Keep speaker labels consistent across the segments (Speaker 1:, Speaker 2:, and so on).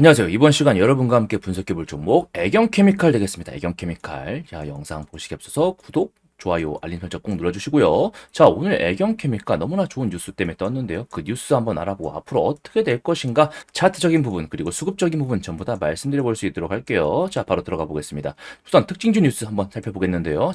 Speaker 1: 안녕하세요. 이번 시간 여러분과 함께 분석해 볼 종목 애경케미칼 되겠습니다. 애경케미칼. 자, 영상 보시기 앞서서 구독, 좋아요, 알림 설정 꼭 눌러주시고요. 자, 오늘 애경케미칼 너무나 좋은 뉴스 때문에 떴는데요. 그 뉴스 한번 알아보고 앞으로 어떻게 될 것인가 차트적인 부분 그리고 수급적인 부분 전부 다 말씀드려 볼 수 있도록 할게요. 자, 바로 들어가 보겠습니다. 우선 특징주 뉴스 한번 살펴보겠는데요.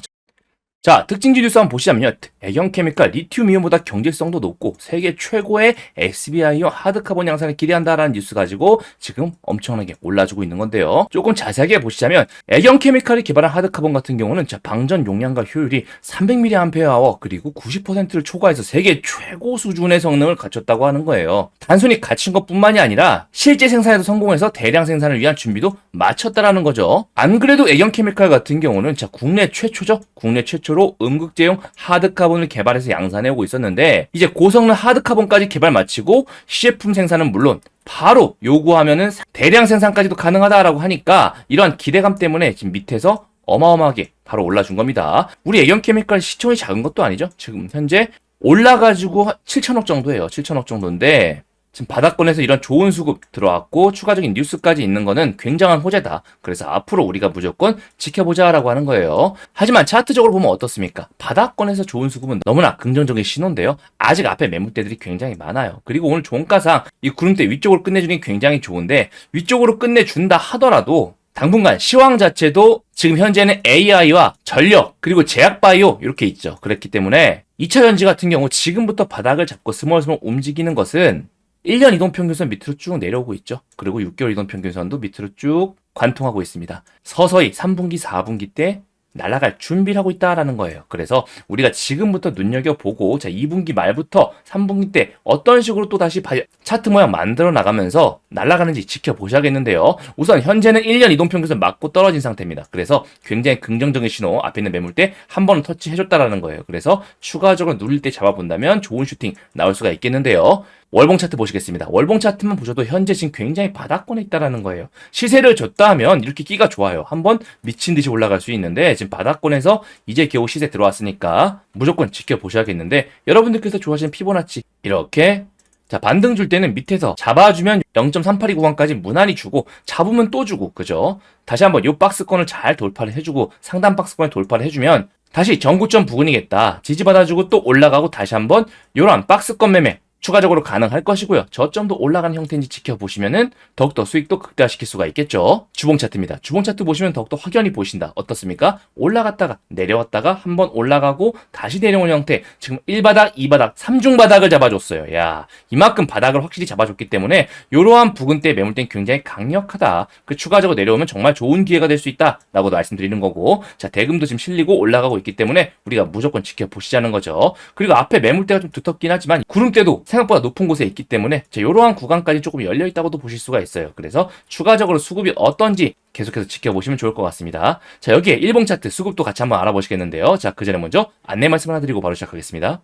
Speaker 1: 자, 특징지 뉴스 한번 보시자면요. 애경케미칼 리튬이온보다 경제성도 높고 세계 최고의 SBI용 하드카본 양산을 기대한다라는 뉴스 가지고 지금 엄청나게 올라주고 있는 건데요. 조금 자세하게 보시자면 애경케미칼이 개발한 하드카본 같은 경우는 자, 방전 용량과 효율이 300mAh 그리고 90%를 초과해서 세계 최고 수준의 성능을 갖췄다고 하는 거예요. 단순히 갖춘 것뿐만이 아니라 실제 생산에도 성공해서 대량 생산을 위한 준비도 마쳤다라는 거죠. 안 그래도 애경케미칼 같은 경우는 자, 국내 최초죠. 국내 최초 로 음극제용 하드카본을 개발해서 양산해 오고 있었는데 이제 고성능 하드카본까지 개발 마치고 시제품 생산은 물론 바로 요구하면은 대량 생산까지도 가능하다라고 하니까 이러한 기대감 때문에 지금 밑에서 어마어마하게 바로 올라준 겁니다. 우리 애경케미칼 시총이 작은 것도 아니죠. 지금 현재 올라가지고 7천억 정도예요. 7천억 정도인데 지금 바닥권에서 이런 좋은 수급 들어왔고 추가적인 뉴스까지 있는 거는 굉장한 호재다. 그래서 앞으로 우리가 무조건 지켜보자라고 하는 거예요. 하지만 차트적으로 보면 어떻습니까? 바닥권에서 좋은 수급은 너무나 긍정적인 신호인데요. 아직 앞에 매물대들이 굉장히 많아요. 그리고 오늘 종가상 이 구름대 위쪽으로 끝내주는 게 굉장히 좋은데 위쪽으로 끝내준다 하더라도 당분간 시황 자체도 지금 현재는 AI와 전력 그리고 제약바이오 이렇게 있죠. 그렇기 때문에 2차 전지 같은 경우 지금부터 바닥을 잡고 스멀스멀 움직이는 것은 1년 이동 평균선 밑으로 쭉 내려오고 있죠. 그리고 6개월 이동 평균선도 밑으로 쭉 관통하고 있습니다. 서서히 3분기, 4분기 때 날아갈 준비를 하고 있다라는 거예요. 그래서 우리가 지금부터 눈여겨보고 자 2분기 말부터 3분기 때 어떤 식으로 또 다시 차트 모양 만들어 나가면서 날아가는지 지켜보셔야겠는데요. 우선 현재는 1년 이동평균선 맞고 떨어진 상태입니다. 그래서 굉장히 긍정적인 신호 앞에 있는 매물대 한 번은 터치해줬다라는 거예요. 그래서 추가적으로 누릴 때 잡아본다면 좋은 슈팅 나올 수가 있겠는데요. 월봉 차트 보시겠습니다. 월봉 차트만 보셔도 현재 지금 굉장히 바닥권에 있다라는 거예요. 시세를 줬다 하면 이렇게 끼가 좋아요. 한번 미친 듯이 올라갈 수 있는데 지금 바닥권에서 이제 겨우 시세 들어왔으니까 무조건 지켜보셔야겠는데 여러분들께서 좋아하시는 피보나치 이렇게 자, 반등 줄 때는 밑에서 잡아주면 0.382 구간까지 무난히 주고, 잡으면 또 주고, 그죠? 다시 한번 요 박스권을 잘 돌파를 해주고, 상단 박스권을 돌파를 해주면, 다시 전구점 부근이겠다. 지지받아주고 또 올라가고 다시 한번 요런 박스권 매매 추가적으로 가능할 것이고요. 저점도 올라가는 형태인지 지켜보시면은 더욱더 수익도 극대화시킬 수가 있겠죠. 주봉 차트입니다. 주봉 차트 보시면 더욱더 확연히 보신다. 어떻습니까? 올라갔다가 내려왔다가 한번 올라가고 다시 내려온 형태. 지금 1바닥, 2바닥, 3중 바닥을 잡아줬어요. 야, 이만큼 바닥을 확실히 잡아줬기 때문에 이러한 부근대 매물대는 굉장히 강력하다. 그 추가적으로 내려오면 정말 좋은 기회가 될 수 있다라고 말씀드리는 거고. 자, 대금도 지금 실리고 올라가고 있기 때문에 우리가 무조건 지켜보시자는 거죠. 그리고 앞에 매물대가 좀 두텁긴 하지만 구름대도 생각보다 높은 곳에 있기 때문에 자, 이러한 구간까지 조금 열려 있다고도 보실 수가 있어요. 그래서 추가적으로 수급이 어떤지 계속해서 지켜보시면 좋을 것 같습니다. 자, 여기에 일봉 차트 수급도 같이 한번 알아보시겠는데요. 자, 그 전에 먼저 안내 말씀 하나 드리고 바로 시작하겠습니다.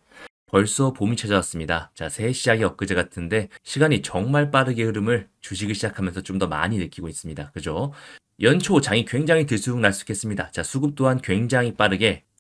Speaker 1: 벌써 봄이 찾아왔습니다. 자, 새해 시작이 엊그제 같은데 시간이 정말 빠르게 흐름을 주식을 시작하면서 좀 더 많이 느끼고 있습니다. 그죠? 연초 장이 굉장히 들쑥날쑥했습니다. 자, 수급 또한 굉장히 빠르게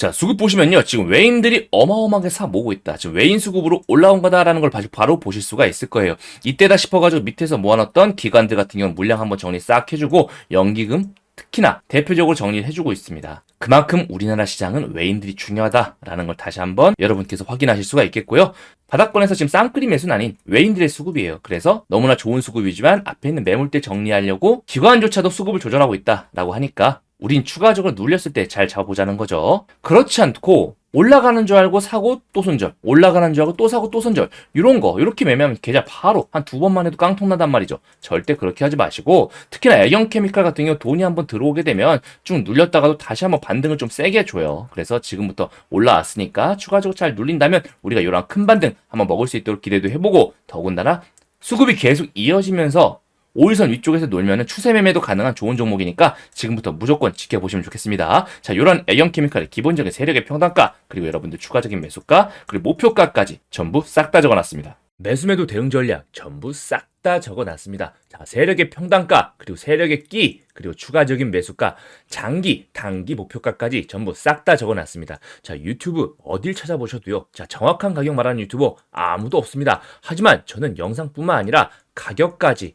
Speaker 1: 자, 수급 보시면요. 지금 외인들이 어마어마하게 사 모으고 있다. 지금 외인 수급으로 올라온 거다라는 걸 바로 보실 수가 있을 거예요. 이때다 싶어가지고 밑에서 모아놨던 기관들 같은 경우는 물량 한번 정리 싹 해주고 연기금 특히나 대표적으로 정리를 해주고 있습니다. 그만큼 우리나라 시장은 외인들이 중요하다라는 걸 다시 한번 여러분께서 확인하실 수가 있겠고요. 바닥권에서 지금 쌍끌이 매수는 아닌 외인들의 수급이에요. 그래서 너무나 좋은 수급이지만 앞에 있는 매물대 정리하려고 기관조차도 수급을 조절하고 있다라고 하니까 우린 추가적으로 눌렸을 때 잘 잡아보자는 거죠. 그렇지 않고 올라가는 줄 알고 사고 또 손절, 올라가는 줄 알고 또 사고 또 손절 이런 거 이렇게 매매하면 계좌 바로 한 두 번만 해도 깡통 나단 말이죠. 절대 그렇게 하지 마시고 특히나 애경 케미칼 같은 경우 돈이 한번 들어오게 되면 쭉 눌렸다가도 다시 한번 반등을 좀 세게 줘요. 그래서 지금부터 올라왔으니까 추가적으로 잘 눌린다면 우리가 이런 큰 반등 한번 먹을 수 있도록 기대도 해보고 더군다나 수급이 계속 이어지면서 5일선 위쪽에서 놀면은 추세 매매도 가능한 좋은 종목이니까 지금부터 무조건 지켜보시면 좋겠습니다. 자, 이런 애경 케미칼의 기본적인 세력의 평단가, 그리고 여러분들 추가적인 매수가, 그리고 목표가까지 전부 싹 다 적어놨습니다. 매수매도 대응 전략 전부 싹 다 적어놨습니다. 자, 세력의 평단가, 그리고 세력의 끼, 그리고 추가적인 매수가, 장기, 단기 목표가까지 전부 싹 다 적어놨습니다. 자, 유튜브 어딜 찾아보셔도요. 자, 정확한 가격 말하는 유튜버 아무도 없습니다. 하지만 저는 영상뿐만 아니라 가격까지